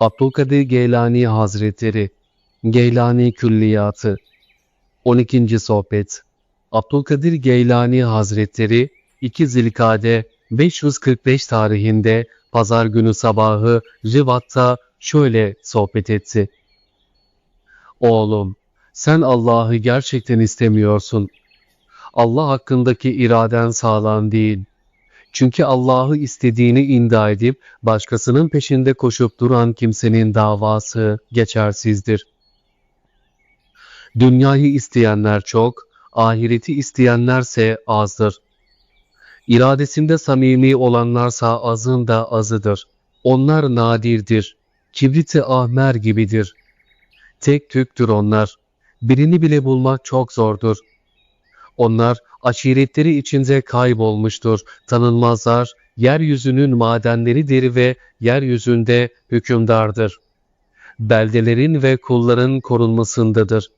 Abdülkadir Geylani Hazretleri Geylani Külliyatı 12. Sohbet Abdülkadir Geylani Hazretleri 2 Zilkade 545 tarihinde pazar günü sabahı Rivat'ta şöyle sohbet etti. Oğlum, sen Allah'ı gerçekten istemiyorsun. Allah hakkındaki iraden sağlam değil. Çünkü Allah'ı istediğini inda edip başkasının peşinde koşup duran kimsenin davası geçersizdir. Dünyayı isteyenler çok, ahireti isteyenlerse azdır. İradesinde samimi olanlarsa azın da azıdır. Onlar nadirdir. Kibriti ahmer gibidir. Tek tüktür onlar. Birini bile bulmak çok zordur. Onlar aşiretleri içinde kaybolmuştur. Tanınmazlar, yeryüzünün madenleridir ve yeryüzünde hükümdardır. Beldelerin ve kulların korunmasındadır.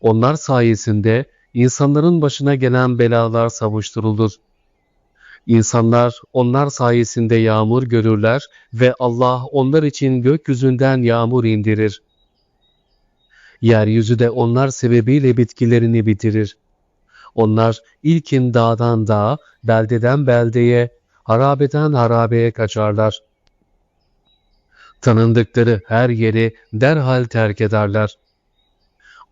Onlar sayesinde insanların başına gelen belalar savuşturulur. İnsanlar onlar sayesinde yağmur görürler ve Allah onlar için gökyüzünden yağmur indirir. Yeryüzü de onlar sebebiyle bitkilerini bitirir. Onlar ilkin dağdan dağa, beldeden beldeye, harabeden harabeye kaçarlar. Tanındıkları her yeri derhal terk ederler.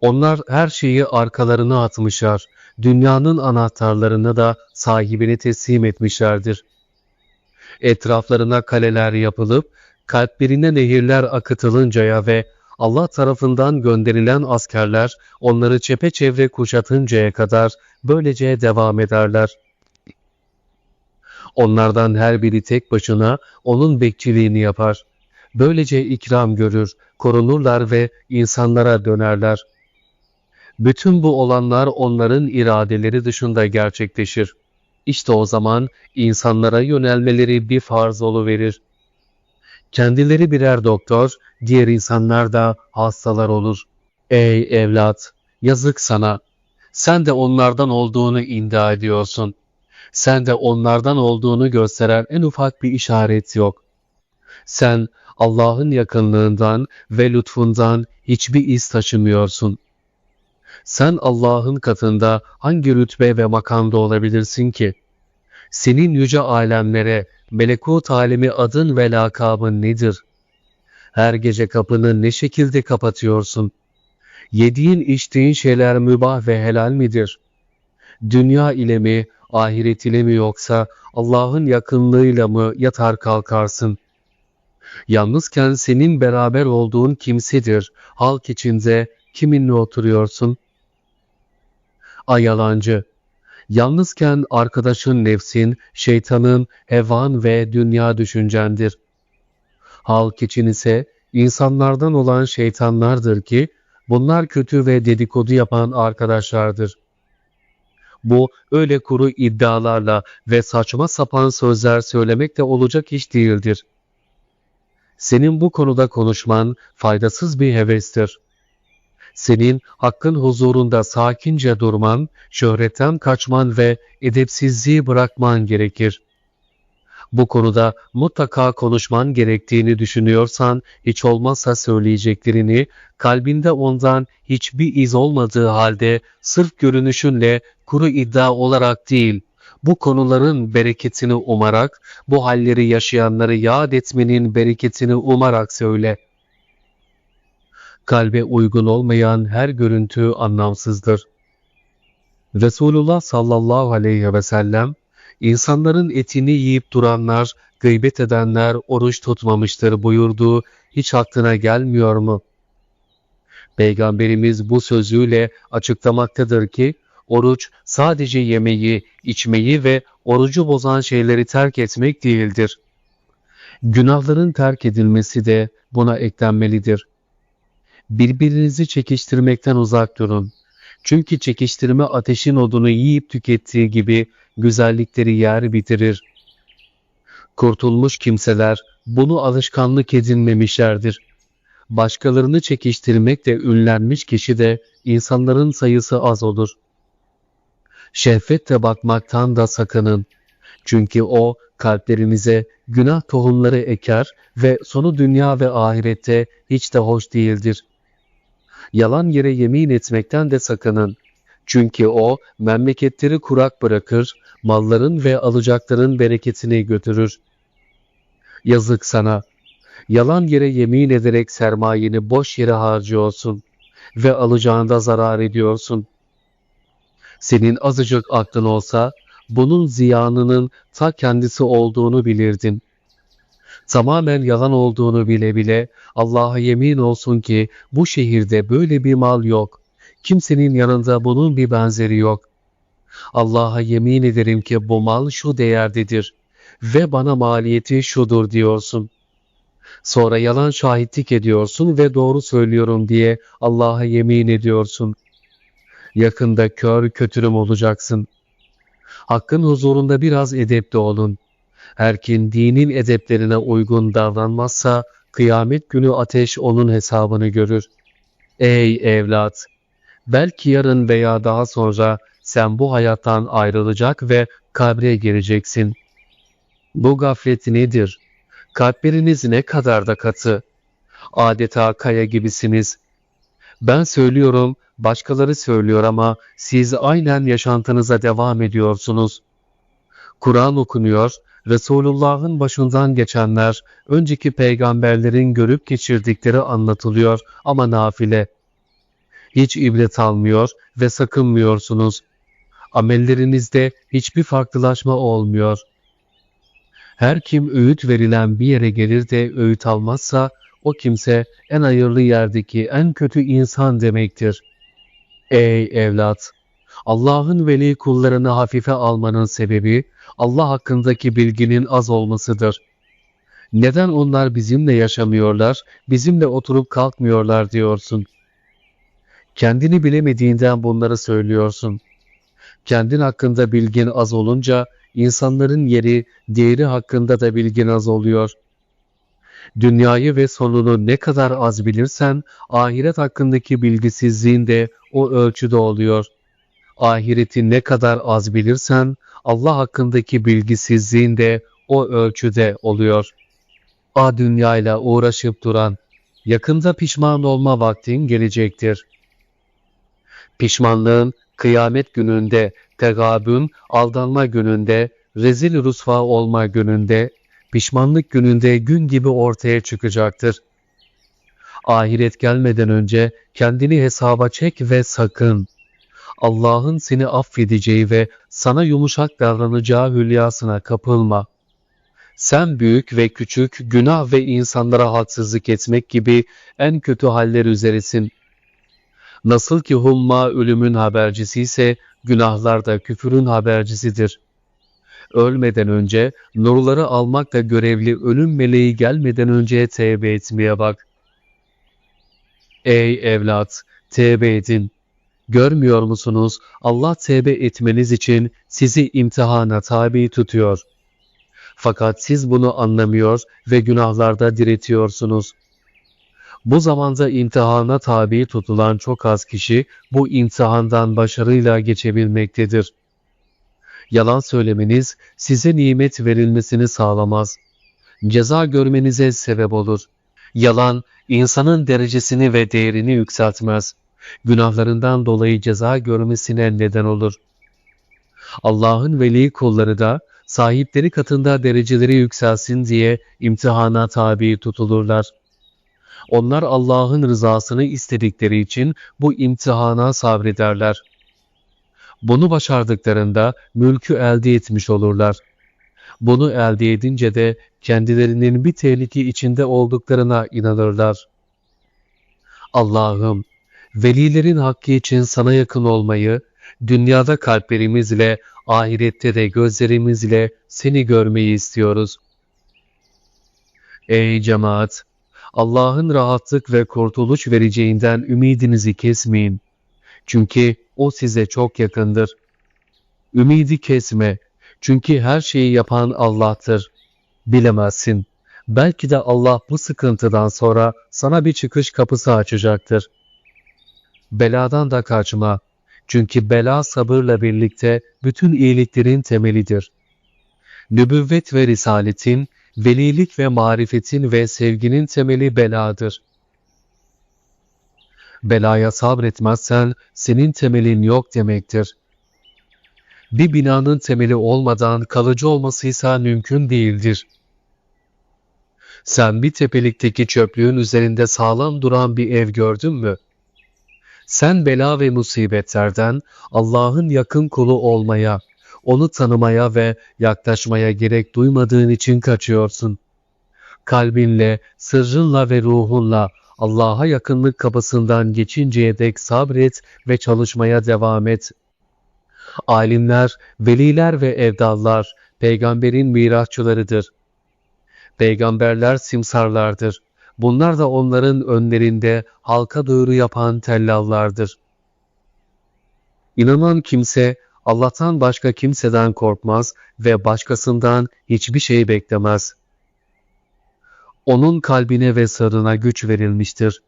Onlar her şeyi arkalarına atmışlar, dünyanın anahtarlarını da sahibine teslim etmişlerdir. Etraflarına kaleler yapılıp, kalplerine nehirler akıtılıncaya ve Allah tarafından gönderilen askerler onları çepeçevre kuşatıncaya kadar böylece devam ederler. Onlardan her biri tek başına onun bekçiliğini yapar. Böylece ikram görür, korunurlar ve insanlara dönerler. Bütün bu olanlar onların iradeleri dışında gerçekleşir. İşte o zaman insanlara yönelmeleri bir farz verir. Kendileri birer doktor, diğer insanlar da hastalar olur. Ey evlat, yazık sana. Sen de onlardan olduğunu iddia ediyorsun. Sen de onlardan olduğunu gösteren en ufak bir işaret yok. Sen Allah'ın yakınlığından ve lütfundan hiçbir iz taşımıyorsun. Sen Allah'ın katında hangi rütbe ve makamda olabilirsin ki? Senin yüce alemlere, melekut alemi adın ve lakabın nedir? Her gece kapını ne şekilde kapatıyorsun? Yediğin içtiğin şeyler mübah ve helal midir? Dünya ile mi, ahiret ile mi yoksa Allah'ın yakınlığıyla mı yatar kalkarsın? Yalnızken senin beraber olduğun kimsedir. Halk içinde kiminle oturuyorsun? Ay yalancı! Yalnızken arkadaşın nefsin, şeytanın, hevan ve dünya düşüncendir. Halk için ise insanlardan olan şeytanlardır ki, bunlar kötü ve dedikodu yapan arkadaşlardır. Bu öyle kuru iddialarla ve saçma sapan sözler söylemekle olacak iş değildir. Senin bu konuda konuşman faydasız bir hevestir. Senin hakkın huzurunda sakince durman, şöhretten kaçman ve edepsizliği bırakman gerekir. Bu konuda mutlaka konuşman gerektiğini düşünüyorsan, hiç olmazsa söyleyeceklerini, kalbinde ondan hiçbir iz olmadığı halde sırf görünüşünle kuru iddia olarak değil, bu konuların bereketini umarak, bu halleri yaşayanları yad etmenin bereketini umarak söyle. Kalbe uygun olmayan her görüntü anlamsızdır. Resulullah sallallahu aleyhi ve sellem, insanların etini yiyip duranlar, gıybet edenler oruç tutmamıştır buyurduğu hiç aklına gelmiyor mu? Peygamberimiz bu sözüyle açıklamaktadır ki, oruç sadece yemeği, içmeyi ve orucu bozan şeyleri terk etmek değildir. Günahların terk edilmesi de buna eklenmelidir. Birbirinizi çekiştirmekten uzak durun. Çünkü çekiştirme ateşin odunu yiyip tükettiği gibi güzellikleri yer bitirir. Kurtulmuş kimseler bunu alışkanlık edinmemişlerdir. Başkalarını çekiştirmekle ünlenmiş kişi de insanların sayısı az olur. Şehvetle bakmaktan da sakının. Çünkü o kalplerinize günah tohumları eker ve sonu dünya ve ahirette hiç de hoş değildir. Yalan yere yemin etmekten de sakının. Çünkü o memleketleri kurak bırakır, malların ve alacakların bereketini götürür. Yazık sana. Yalan yere yemin ederek sermayeni boş yere harcıyorsun ve alacağında zarar ediyorsun. Senin azıcık aklın olsa bunun ziyanının ta kendisi olduğunu bilirdin. Tamamen yalan olduğunu bile bile Allah'a yemin olsun ki bu şehirde böyle bir mal yok. Kimsenin yanında bunun bir benzeri yok. Allah'a yemin ederim ki bu mal şu değerdedir ve bana maliyeti şudur diyorsun. Sonra yalan şahitlik ediyorsun ve doğru söylüyorum diye Allah'a yemin ediyorsun. Yakında kör kötürüm olacaksın. Hakkın huzurunda biraz edepli olun. Her kim dinin edeplerine uygun davranmazsa kıyamet günü ateş onun hesabını görür. Ey evlat! Belki yarın veya daha sonra sen bu hayattan ayrılacak ve kabre gireceksin. Bu gaflet nedir? Kalpleriniz ne kadar da katı. Adeta kaya gibisiniz. Ben söylüyorum, başkaları söylüyor ama siz aynen yaşantınıza devam ediyorsunuz. Kur'an okunuyor, Resulullah'ın başından geçenler, önceki peygamberlerin görüp geçirdikleri anlatılıyor ama nafile. Hiç ibret almıyor ve sakınmıyorsunuz. Amellerinizde hiçbir farklılaşma olmuyor. Her kim öğüt verilen bir yere gelir de öğüt almazsa, o kimse en hayırlı yerdeki en kötü insan demektir. Ey evlat! Allah'ın veli kullarını hafife almanın sebebi, Allah hakkındaki bilginin az olmasıdır. Neden onlar bizimle yaşamıyorlar, bizimle oturup kalkmıyorlar diyorsun. Kendini bilemediğinden bunları söylüyorsun. Kendin hakkında bilgin az olunca, insanların yeri, değeri hakkında da bilgin az oluyor. Dünyayı ve sonunu ne kadar az bilirsen, ahiret hakkındaki bilgisizliğin de o ölçüde oluyor. Ahireti ne kadar az bilirsen, Allah hakkındaki bilgisizliğin de o ölçüde oluyor. A dünyayla uğraşıp duran, yakında pişman olma vaktin gelecektir. Pişmanlığın kıyamet gününde, tegabün, aldanma gününde, rezil rusva olma gününde, pişmanlık gününde gün gibi ortaya çıkacaktır. Ahiret gelmeden önce kendini hesaba çek ve sakın. Allah'ın seni affedeceği ve sana yumuşak davranacağı hülyasına kapılma. Sen büyük ve küçük, günah ve insanlara haksızlık etmek gibi en kötü haller üzeresin. Nasıl ki humma ölümün habercisi ise günahlar da küfürün habercisidir. Ölmeden önce nurları almakla görevli ölüm meleği gelmeden önce tevbe etmeye bak. Ey evlat! Tevbe edin. Görmüyor musunuz? Allah tevbe etmeniz için sizi imtihana tabi tutuyor. Fakat siz bunu anlamıyor ve günahlarda diretiyorsunuz. Bu zamanda imtihana tabi tutulan çok az kişi bu imtihandan başarıyla geçebilmektedir. Yalan söylemeniz size nimet verilmesini sağlamaz. Ceza görmenize sebep olur. Yalan insanın derecesini ve değerini yükseltmez. Günahlarından dolayı ceza görmesine neden olur. Allah'ın veli kulları da sahipleri katında dereceleri yükselsin diye imtihana tabi tutulurlar. Onlar Allah'ın rızasını istedikleri için bu imtihana sabrederler. Bunu başardıklarında mülkü elde etmiş olurlar. Bunu elde edince de kendilerinin bir tehlike içinde olduklarına inanırlar. Allah'ım, velilerin hakkı için sana yakın olmayı, dünyada kalplerimizle, ahirette de gözlerimizle seni görmeyi istiyoruz. Ey cemaat! Allah'ın rahatlık ve kurtuluş vereceğinden ümidinizi kesmeyin. Çünkü O size çok yakındır. Ümidi kesme. Çünkü her şeyi yapan Allah'tır. Bilemezsin. Belki de Allah bu sıkıntıdan sonra sana bir çıkış kapısı açacaktır. Beladan da kaçma. Çünkü bela sabırla birlikte bütün iyiliklerin temelidir. Nübüvvet ve risaletin, velilik ve marifetin ve sevginin temeli beladır. Belaya sabretmezsen senin temelin yok demektir. Bir binanın temeli olmadan kalıcı olmasıysa mümkün değildir. Sen bir tepelikteki çöplüğün üzerinde sağlam duran bir ev gördün mü? Sen bela ve musibetlerden Allah'ın yakın kulu olmaya, onu tanımaya ve yaklaşmaya gerek duymadığın için kaçıyorsun. Kalbinle, sırrınla ve ruhunla Allah'a yakınlık kapısından geçinceye dek sabret ve çalışmaya devam et. Alimler, veliler ve evdallar, peygamberin mirahçılarıdır. Peygamberler simsarlardır. Bunlar da onların önlerinde halka duyuru yapan tellallardır. İnanan kimse Allah'tan başka kimseden korkmaz ve başkasından hiçbir şey beklemez. Onun kalbine ve sırrına güç verilmiştir.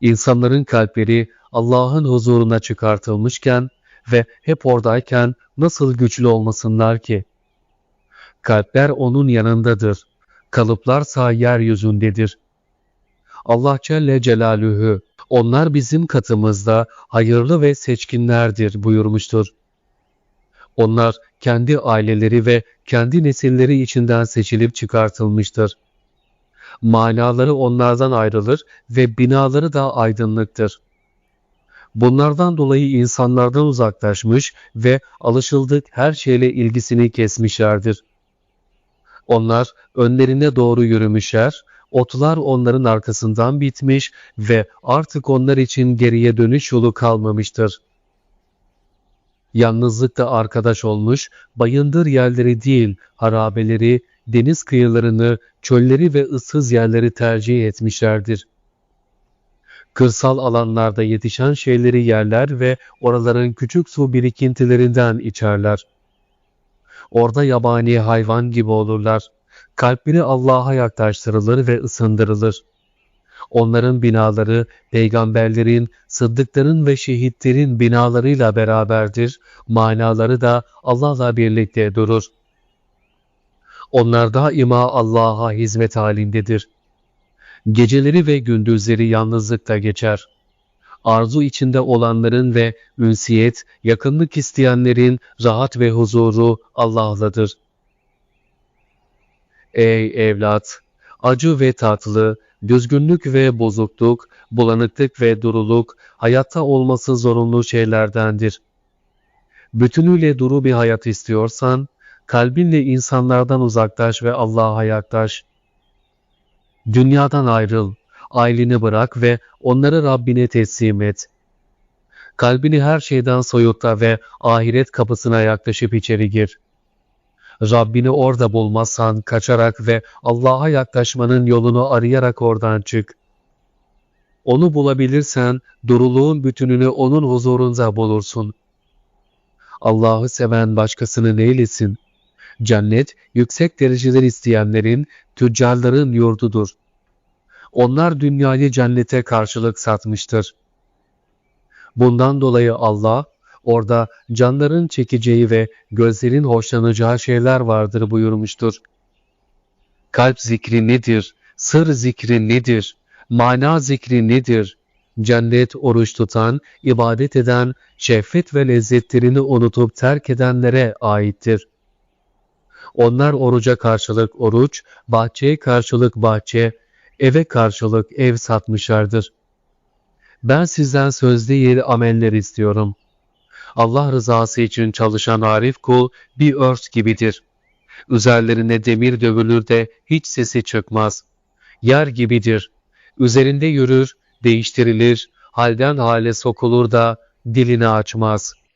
İnsanların kalpleri Allah'ın huzuruna çıkartılmışken ve hep oradayken nasıl güçlü olmasınlar ki? Kalpler onun yanındadır. Kalıplarsa yeryüzündedir. Allah Celle Celaluhu, onlar bizim katımızda hayırlı ve seçkinlerdir buyurmuştur. Onlar kendi aileleri ve kendi nesilleri içinden seçilip çıkartılmıştır. Manaları onlardan ayrılır ve binaları da aydınlıktır. Bunlardan dolayı insanlardan uzaklaşmış ve alışıldık her şeyle ilgisini kesmişlerdir. Onlar önlerine doğru yürümüşler, otlar onların arkasından bitmiş ve artık onlar için geriye dönüş yolu kalmamıştır. Yalnızlıkta arkadaş olmuş, bayındır yerleri değil, harabeleri, deniz kıyılarını, çölleri ve ıssız yerleri tercih etmişlerdir. Kırsal alanlarda yetişen şeyleri yerler ve oraların küçük su birikintilerinden içerler. Orada yabani hayvan gibi olurlar. Kalpleri Allah'a yaklaştırılır ve ısındırılır. Onların binaları peygamberlerin, sıddıkların ve şehitlerin binalarıyla beraberdir, manaları da Allah'la birlikte durur. Onlar daima Allah'a hizmet halindedir. Geceleri ve gündüzleri yalnızlıkta geçer. Arzu içinde olanların ve ünsiyet, yakınlık isteyenlerin rahat ve huzuru Allah'ladır. Ey evlat! Acı ve tatlı, düzgünlük ve bozukluk, bulanıklık ve duruluk, hayatta olması zorunlu şeylerdendir. Bütünüyle duru bir hayat istiyorsan, kalbinle insanlardan uzaklaş ve Allah'a yaklaş. Dünyadan ayrıl, aileni bırak ve onları Rabbine teslim et. Kalbini her şeyden soyutla ve ahiret kapısına yaklaşıp içeri gir. Rabbini orada bulmazsan kaçarak ve Allah'a yaklaşmanın yolunu arayarak oradan çık. Onu bulabilirsen duruluğun bütününü onun huzurunda bulursun. Allah'ı seven başkasını neylesin? Cennet, yüksek dereceler isteyenlerin, tüccarların yurdudur. Onlar dünyayı cennete karşılık satmıştır. Bundan dolayı Allah, orada canların çekeceği ve gözlerin hoşlanacağı şeyler vardır buyurmuştur. Kalp zikri nedir? Sır zikri nedir? Mana zikri nedir? Cennet oruç tutan, ibadet eden, şehvet ve lezzetlerini unutup terk edenlere aittir. Onlar oruca karşılık oruç, bahçeye karşılık bahçe, eve karşılık ev satmışlardır. Ben sizden söz değil ameller istiyorum. Allah rızası için çalışan arif kul bir örs gibidir. Üzerlerine demir dövülür de hiç sesi çıkmaz. Yer gibidir. Üzerinde yürür, değiştirilir, halden hale sokulur da dilini açmaz.''